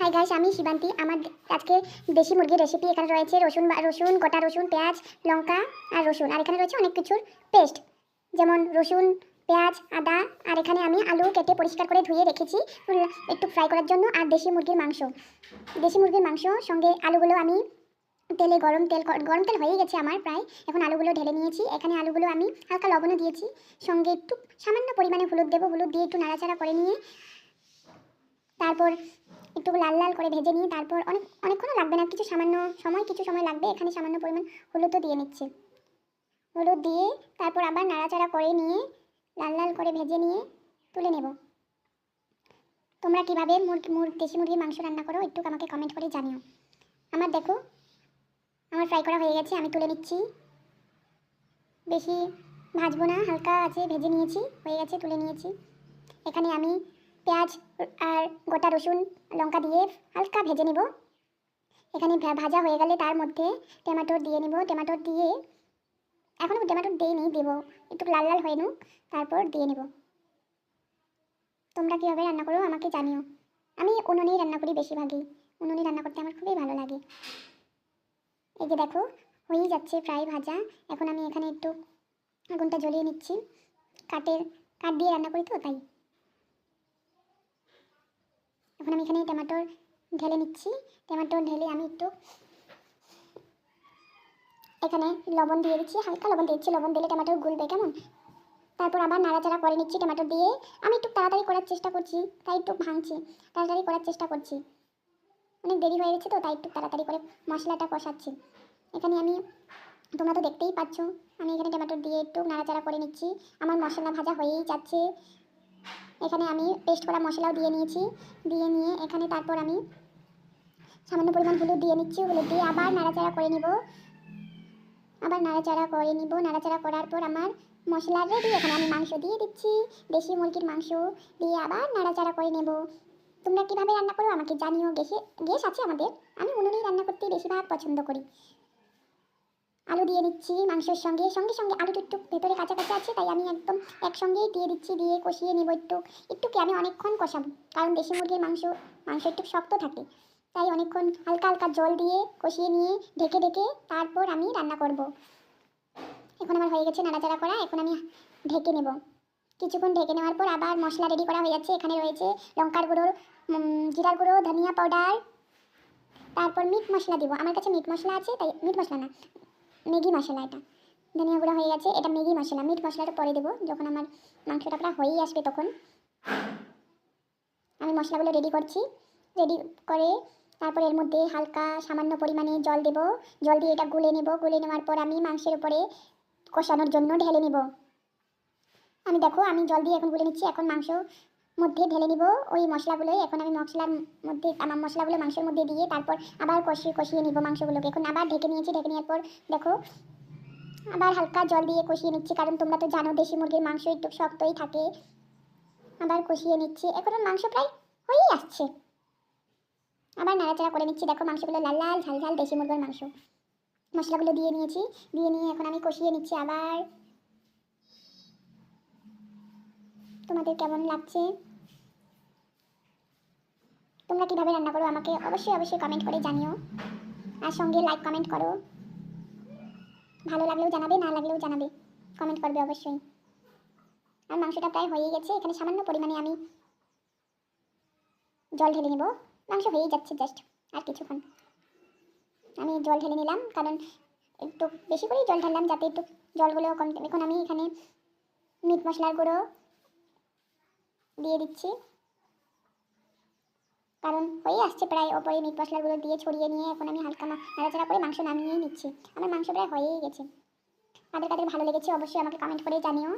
Hi guys আমি শিবান্তি। আমার আজকে দেশি মুরগির রেসিপি এখানে রয়েছে। রসুন বা- রসুন, গোটা রসুন, পেঁয়াজ, লঙ্কা আর রসুন। আর এখানে রয়েছে অনেক কিছুর পেস্ট যেমন রসুন, পেঁয়াজ, আদা। আর এখানে আমি আলু কেটে পরিষ্কার করে ধুয়ে রেখেছি একটু ফ্রাই করার জন্য। আর দেশি মুরগির মাংস। দেশি মুরগির মাংস, সঙ্গে আলুগুলো আমি তেলে গরম তেল গরম তেল হয়ে গেছে আমার প্রায়। এখন আলুগুলো ঢেলে নিয়েছি। এখানে আলুগুলো আমি হালকা লবণও দিয়েছি। সঙ্গে একটু সামান্য পরিমাণে হলুদ দেবো। হলুদ দিয়ে একটু নাড়াচাড়া করে নিয়ে তারপর একটু লাল লাল করে ভেজে নিয়ে তারপর অনেক, অনেকক্ষণও লাগবে না, কিছু সামান্য সময়, কিছু সময় লাগবে, এখানে সামান্য পরিমাণ হলুদও দিয়ে নিচ্ছে। হলুদ দিয়ে তারপর আবার নাড়াচাড়া করে নিয়ে লাল লাল করে ভেজে নিয়ে তুলে নেব। তোমরা কীভাবে মুরগি মুর দেশি মুরগির মাংস রান্না করো একটু আমাকে কমেন্ট করে জানিও। আমার দেখো, আমার ফ্রাই করা হয়ে গেছে, আমি তুলে নিচ্ছি। বেশি ভাজবো না, হালকা আছে, ভেজে নিয়েছি, হয়ে গেছে, তুলে নিয়েছি। এখানে আমি পেঁয়াজ আর গোটা রসুন, লঙ্কা দিয়ে হালকা ভেজে নিব। এখানে ভাজা হয়ে গেলে তার মধ্যে টমেটো দিয়ে নিব। টমেটো দিয়ে এখনও টমেটো দিইনি, দেব। একটু লাল লাল হয়ে নুক, তারপর দিয়ে নেব। তোমরা কীভাবে রান্না করো আমাকে জানিও। আমি উনুনেই রান্না করি বেশিরভাগই। উনুনে রান্না করতে আমার খুবই ভালো লাগে। এই যে দেখো, হয়েই যাচ্ছে প্রায় ভাজা। এখন আমি এখানে একটু আগুনটা জ্বলিয়ে নিচ্ছি। কাঠের কাঠ দিয়ে রান্না করি তো, তাই। এখন আমি এখানে টমেটোর ঢেলে নিচ্ছি। টমেটো ঢেলে আমি একটু এখানে লবণ দিয়ে দিচ্ছি, হালকা লবণ দিচ্ছি। লবণ দিলে টমেটো গুলবে কেমন? তারপর আবার নাড়াচাড়া করে নিচ্ছি টমেটো দিয়ে। আমি একটু তাড়াতাড়ি করার চেষ্টা করছি, তাই একটু ভাঙছি। তাড়াতাড়ি করার চেষ্টা করছি। অনেক দেরি হয়ে গেছে তো, তাই একটু তাড়াতাড়ি করে মশলাটা কষাচ্ছি। এখানে আমি, তোমরা তো দেখতেই পাচ্ছ, আমি এখানে টমেটো দিয়ে একটু নাড়াচাড়া করে নিচ্ছি। আমার মশলা ভাজা হয়েই যাচ্ছে। এখানে আমি পেস্ট করা মশলাও দিয়ে নিয়েছি। দিয়ে নিয়ে এখানে তারপর আমি সামান্য পরিমাণ হলুদ দিয়ে নিচ্ছি। হলুদ দিয়ে আবার নাড়াচাড়া করে নিব। আবার নাড়াচাড়া করে নিব। নাড়াচাড়া করার পর আমার মশলা রেডি এখানে আমি মাংস দিয়ে দিচ্ছি। দেশি মুরগির মাংস দিয়ে আবার নাড়াচাড়া করে নেব। তোমরা কীভাবে রান্না করো আমাকে জানিও। গ্যাসে গ্যাস আছে আমাদের। আমি উনুনেই রান্না করতে বেশিরভাগ পছন্দ করি। আলু দিয়ে দিচ্ছি মাংসের সঙ্গে। সঙ্গে সঙ্গে আলুটা একটু ভেতরে কাঁচা কাঁচা আছে, তাই আমি একদম একসঙ্গেই দিয়ে দিচ্ছি, দিয়ে কষিয়ে নেব একটু। একটু কি আমি অনেকক্ষণ কষাবো? কারণ দেশি মুরগির মাংস মাংস একটু শক্ত থাকে। তাই অনেকক্ষণ হালকা হালকা জল দিয়ে কষিয়ে নিয়ে ঢেকে ঢেকে তারপর আমি রান্না করব। এখন আমার হয়ে গেছে নাড়াচাড়া করা, এখন আমি ঢেকে নেব। কিছুক্ষণ ঢেকে নেওয়ার পর আবার মশলা রেডি করা হয়ে যাচ্ছে। এখানে রয়েছে লঙ্কার গুঁড়ো জিরার গুঁড়ো, ধনিয়া পাউডার তারপর মিট মশলা দিব। আমার কাছে মিট মশলা আছে, তাই মিট মশলা না। ম্যাগি মশলা এটা। ধনিয়া গুঁড়ো হয়ে গেছে, এটা ম্যাগি মশলা, মিট মশলাটা পরে দেবো, যখন আমার মাংসটা প্রায় হয়েই আসবে তখন। আমি মশলাগুলো রেডি করছি রেডি করে তারপর এর মধ্যে হালকা সামান্য পরিমাণে জল দেব, জল দিয়ে এটা গুলে নেব, গুলে নেওয়ার পর আমি মাংসের উপরে কষানোর জন্য ঢেলে নেব। আমি দেখো, আমি জল দিয়ে এখন গুলে নিচ্ছি, এখন মাংস মধ্যে ঢেলে নিব ওই মশলাগুলোই এখন আমি মশলার মধ্যে, আমার মশলাগুলো মাংসের মধ্যে দিয়ে তারপর আবার কষিয়ে কষিয়ে নিব মাংসগুলোকে। এখন আবার ঢেকে নিয়েছি, ঢেকে নেওয়ার পর দেখো, আবার হালকা জল দিয়ে কষিয়ে নিচ্ছি। কারণ তোমরা তো জানো, দেশি মুরগির মাংস একটু শক্তই থাকে। আবার কষিয়ে নিচ্ছি। এখন মাংস প্রায় হয়েই আসছে। আবার নাড়াচাড়া করে নিচ্ছি। দেখো মাংসগুলো লাল লাল, ঝাল ঝাল দেশি মুরগির মাংস। মশলাগুলো দিয়ে নিয়েছি, দিয়ে নিয়ে এখন আমি কষিয়ে নিচ্ছি আবার। তোমাদের কেমন লাগছে? তোমরা কীভাবে রান্না করো আমাকে অবশ্যই অবশ্যই কমেন্ট করে জানিও। আর সঙ্গে লাইক কমেন্ট করো। ভালো লাগলেও জানাবে, না লাগলেও জানাবে। কমেন্ট করবে অবশ্যই। আর মাংসটা প্রায় হয়ে গেছে, এখানে সামান্য পরিমাণে আমি জল ঢেলে নেব। মাংস হয়েই যাচ্ছে জাস্ট আর কিছুক্ষণ। আমি জল ঢেলে নিলাম, কারণ একটু বেশি করেই জল ঢাললাম যাতে একটু জলগুলো কম এখন আমি এখানে মিট মশলার গুঁড়ো দিয়ে দিচ্ছি। কারণ হয়ে আসছে প্রায় ওপরে মিট মশলাগুলো দিয়ে ছড়িয়ে নিয়ে এখন আমি হালকা নাড়াচাড়া করে মাংস নামিয়েই নিচ্ছি। আমার মাংস প্রায় হয়েই গেছে। কাদের কাদের ভালো লেগেছে অবশ্যই আমাকে কমেন্ট করে জানিও।